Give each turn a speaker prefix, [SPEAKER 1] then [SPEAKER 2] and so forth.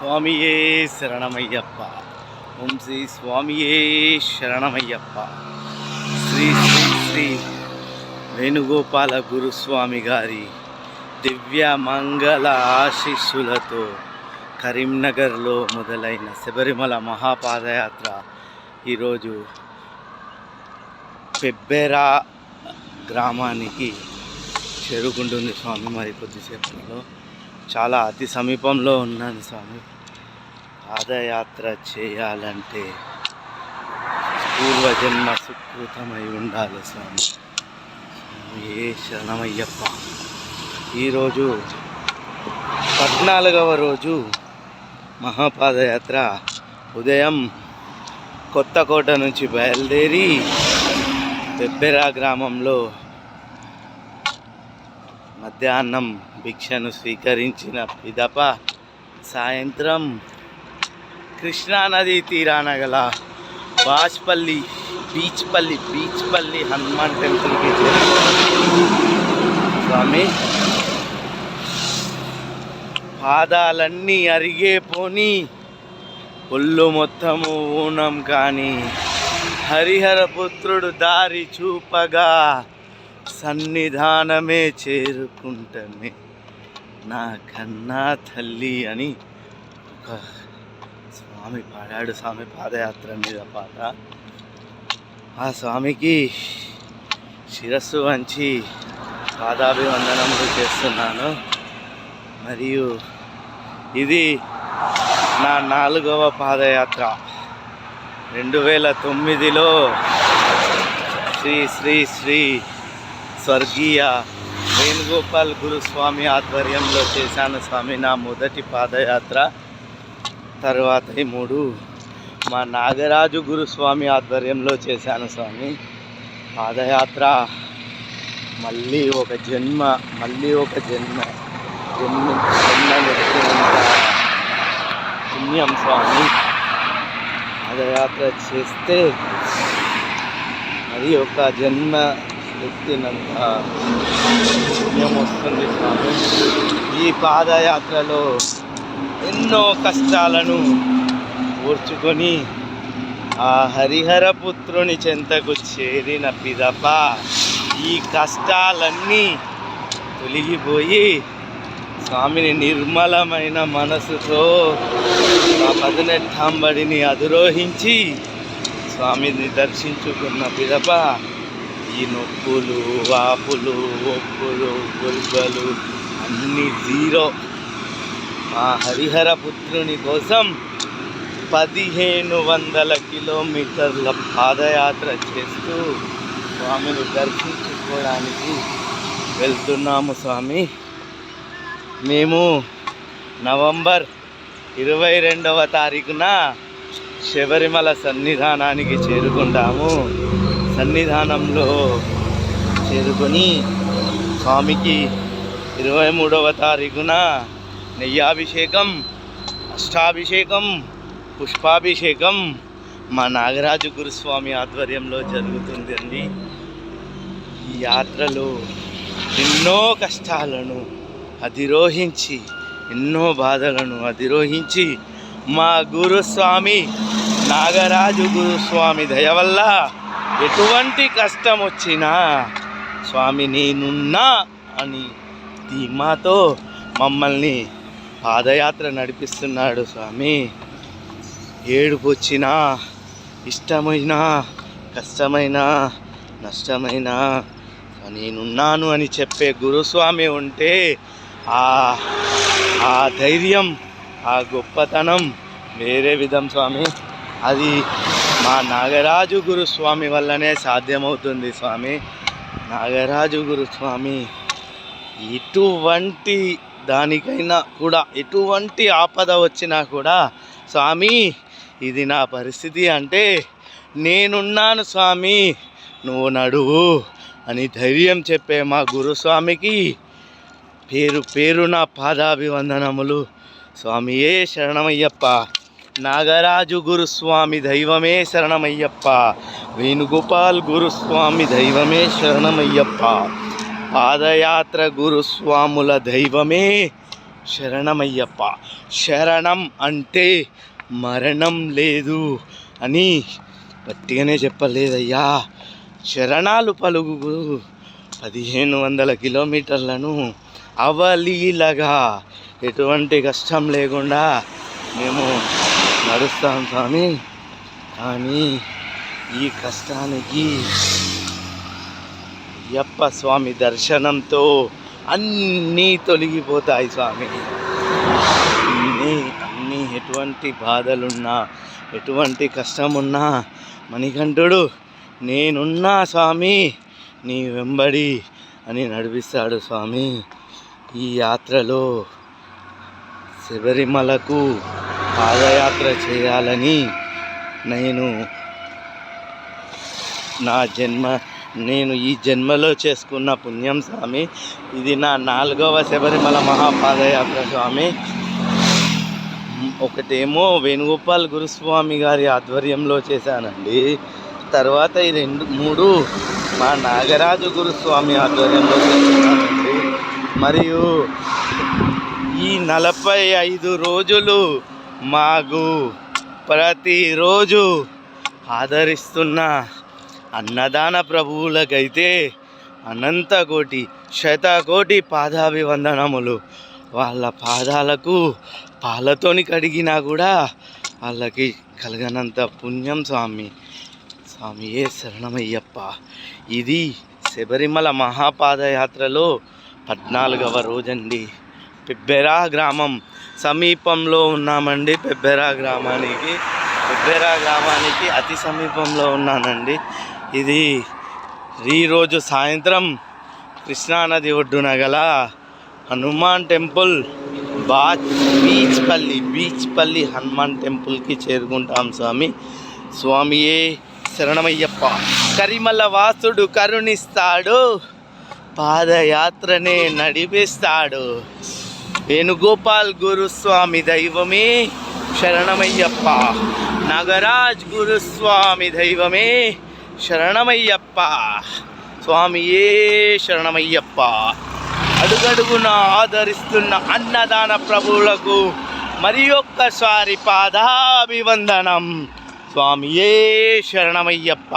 [SPEAKER 1] స్వామియే శరణమయ్యప్ప. ఓం శ్రీ స్వామియే శరణమయ్యప్ప. శ్రీ శ్రీ శ్రీ వేణుగోపాల గురుస్వామి గారి దివ్య మంగళ ఆశీస్సులతో కరీంనగర్లో మొదలైన శబరిమల మహాపాదయాత్ర ఈరోజు పెబ్బెరా గ్రామానికి చేరుకుంటుంది స్వామి. మరి కొద్దిసేపట్లో చాలా అతి సమీపంలో ఉన్నాను స్వామి. పాదయాత్ర చేయాలంటే పూర్వజన్మ సుకృతమై ఉండాలి స్వామి. ఏ శరణమయ్యప్ప. ఈరోజు పద్నాలుగవ రోజు మహాపాదయాత్ర. ఉదయం కొత్తకోట నుంచి బయలుదేరి పెబ్బెరా గ్రామంలో మధ్యాహ్నం భిక్షను స్వీకరించిన పిదప సాయంత్రం కృష్ణానది తీరాన గల బాచ్పల్లి బీచ్పల్లి బీచ్పల్లి హనుమాన్ టెంపుల్కి స్వామి పాదాలన్నీ అరిగే పోని ఒళ్ళు మొత్తము ఊనం కానీ హరిహర పుత్రుడు దారి చూపగా సన్నిధానమే చేరుకుంటమే. నా కన్నా తల్లి అని ఒక స్వామి పాడాడు. స్వామి పాదయాత్ర మీద పాట. ఆ స్వామికి శిరస్సు వంచి పాదాభివందనములు చేస్తున్నాను. మరియు ఇది నా నాలుగవ పాదయాత్ర. రెండు వేల తొమ్మిదిలో శ్రీ శ్రీ శ్రీ స్వర్గీయ వేణుగోపాల్ గురుస్వామి ఆధ్వర్యంలో చేశాను స్వామి నా మొదటి పాదయాత్ర. తర్వాత ఈ మూడు. మా నాగరాజు గురుస్వామి ఆధ్వర్యంలో చేశాను స్వామి పాదయాత్ర. మళ్ళీ ఒక జన్మ మళ్ళీ ఒక జన్మ. జన్మ జన్మ పుణ్యం స్వామి. పాదయాత్ర చేస్తే మరి ఒక జన్మ ఎత్తినంత పుణ్యం వస్తుంది స్వామి ఈ పాదయాత్రలో ఎన్నో కష్టాలను ఓర్చుకొని ఆ హరిహర పుత్రుని చెంతకు చేరిన పిదప ఈ కష్టాలన్నీ తొలగిపోయి స్వామిని నిర్మలమైన మనసుతో ఆ పదినెట్టాంబడిని అధిరోహించి స్వామిని దర్శించుకున్న పిదప ఈ నొప్పులు వాపులు ఒప్పులు గుల్బలు అన్నీ జీరో. మా హరిహర పుత్రుని కోసం పదిహేను వందల కిలోమీటర్ల పాదయాత్ర చేస్తూ స్వామిని దర్శించుకోవడానికి వెళ్తున్నాము స్వామి. మేము నవంబర్ ఇరవై రెండవ తారీఖున శబరిమల సన్నిధానానికి చేరుకుంటాము. సన్నిధానంలో చేరుకొని స్వామికి ఇరవై మూడవ తారీఖున నెయ్యాభిషేకం అష్టాభిషేకం పుష్పాభిషేకం మా నాగరాజు గురుస్వామి ఆధ్వర్యంలో జరుగుతుంది అండి ఈ యాత్రలో ఎన్నో కష్టాలను అధిరోహించి ఎన్నో బాధలను అధిరోహించి మా గురుస్వామి నాగరాజు గురుస్వామి దయ వల్ల ఎటువంటి కష్టం వచ్చినా స్వామి నేనున్నా అని ధీమాతో మమ్మల్ని పాదయాత్ర నడిపిస్తున్నాడు స్వామి. ఏడుపు వచ్చినా ఇష్టమైనా కష్టమైనా నష్టమైనా నేనున్నాను అని చెప్పే గురుస్వామి ఉంటే ఆ ఆ ధైర్యం ఆ గొప్పతనం వేరే విధం స్వామి. అది మా నాగరాజు గురుస్వామి వల్లనే సాధ్యమవుతుంది స్వామి. నాగరాజు గురుస్వామి ఎటువంటి దానికైనా కూడా ఎటువంటి ఆపద వచ్చినా కూడా స్వామి ఇది నా పరిస్థితి అంటే నేనున్నాను స్వామి నువ్వు నడువు అని ధైర్యం చెప్పే మా గురుస్వామికి పేరు పేరు నా పాదాభివందనములు. స్వామియే శరణమయ్యప్ప. నాగరాజు గురుస్వామి దైవమే శరణమయ్యప్ప. వేణుగోపాల్ గురుస్వామి దైవమే శరణమయ్యప్ప. పాదయాత్ర గురుస్వాముల దైవమే శరణమయ్యప్ప. శరణం అంటే మరణం లేదు అని గట్టిగానే చెప్పలేదయ్యా. శరణాలు పలుగు పదిహేను వందల కిలోమీటర్లను అవలీలగా. ఎటువంటి కష్టం లేకుండా మేము నడుస్తాం స్వామి. కానీ ఈ కష్టానికి అయ్యప్ప స్వామి దర్శనంతో అన్నీ తొలగిపోతాయి స్వామి. అన్నీ అన్నీ ఎటువంటి బాధలున్నా ఎటువంటి కష్టమున్నా మణికంఠుడు నేనున్నా స్వామి నీ వెంబడి అని నడిపిస్తాడు స్వామి. ఈ యాత్రలో శబరిమలకు పాదయాత్ర చేయాలని నేను నా జన్మ నేను ఈ జన్మలో చేసుకున్న పుణ్యం స్వామి. ఇది నా నాలుగవ శబరిమల మహాపాదయాత్ర స్వామి. ఒకటేమో వేణుగోపాల్ గురుస్వామి గారి ఆధ్వర్యంలో చేశానండి. తర్వాత ఈ రెండు మూడు మా నాగరాజు గురుస్వామి ఆధ్వర్యంలో చేస్తున్నానండి. మరియు ఈ నలభై ఐదు రోజులు మాకు ప్రతిరోజు ఆదరిస్తున్న అన్నదాన ప్రభువులకైతే అనంత కోటి శతకోటి పాదాభివందనములు. వాళ్ళ పాదాలకు పాలతోని కడిగినా కూడా వాళ్ళకి కలగనంత పుణ్యం స్వామి. స్వామి ఏ శరణమయ్యప్ప. ఇది శబరిమల మహాపాదయాత్రలో పద్నాలుగవ రోజండి. పెబ్బెరా గ్రామం. సమీపంలో ఉన్నామండి పెబ్బెరా గ్రామానికి. పెబ్బెరా గ్రామానికి అతి సమీపంలో ఉన్నానండి. ఇది ఈరోజు సాయంత్రం కృష్ణానది ఒడ్డున గల హనుమాన్ టెంపుల్ బా బీచ్ పల్లి బీచ్ పల్లి హనుమాన్ టెంపుల్కి చేరుకుంటాం స్వామి. స్వామియే శరణమయ్యప్ప. కరిమల వాసుడు కరుణిస్తాడు. పాదయాత్రనే నడిపిస్తాడు. వేణుగోపాల్ గురుస్వామి దైవమే. శరణమయ్యప్ప. నాగరాజ్ గురుస్వామి దైవమే. శరణమయ్యప్ప. స్వామియే శరణమయ్యప్ప. అడుగడుగున ఆదరిస్తున్న అన్నదాన ప్రభువులకు మరి ఒక్కసారి పాదాభివందనం. స్వామియే శరణమయ్యప్ప.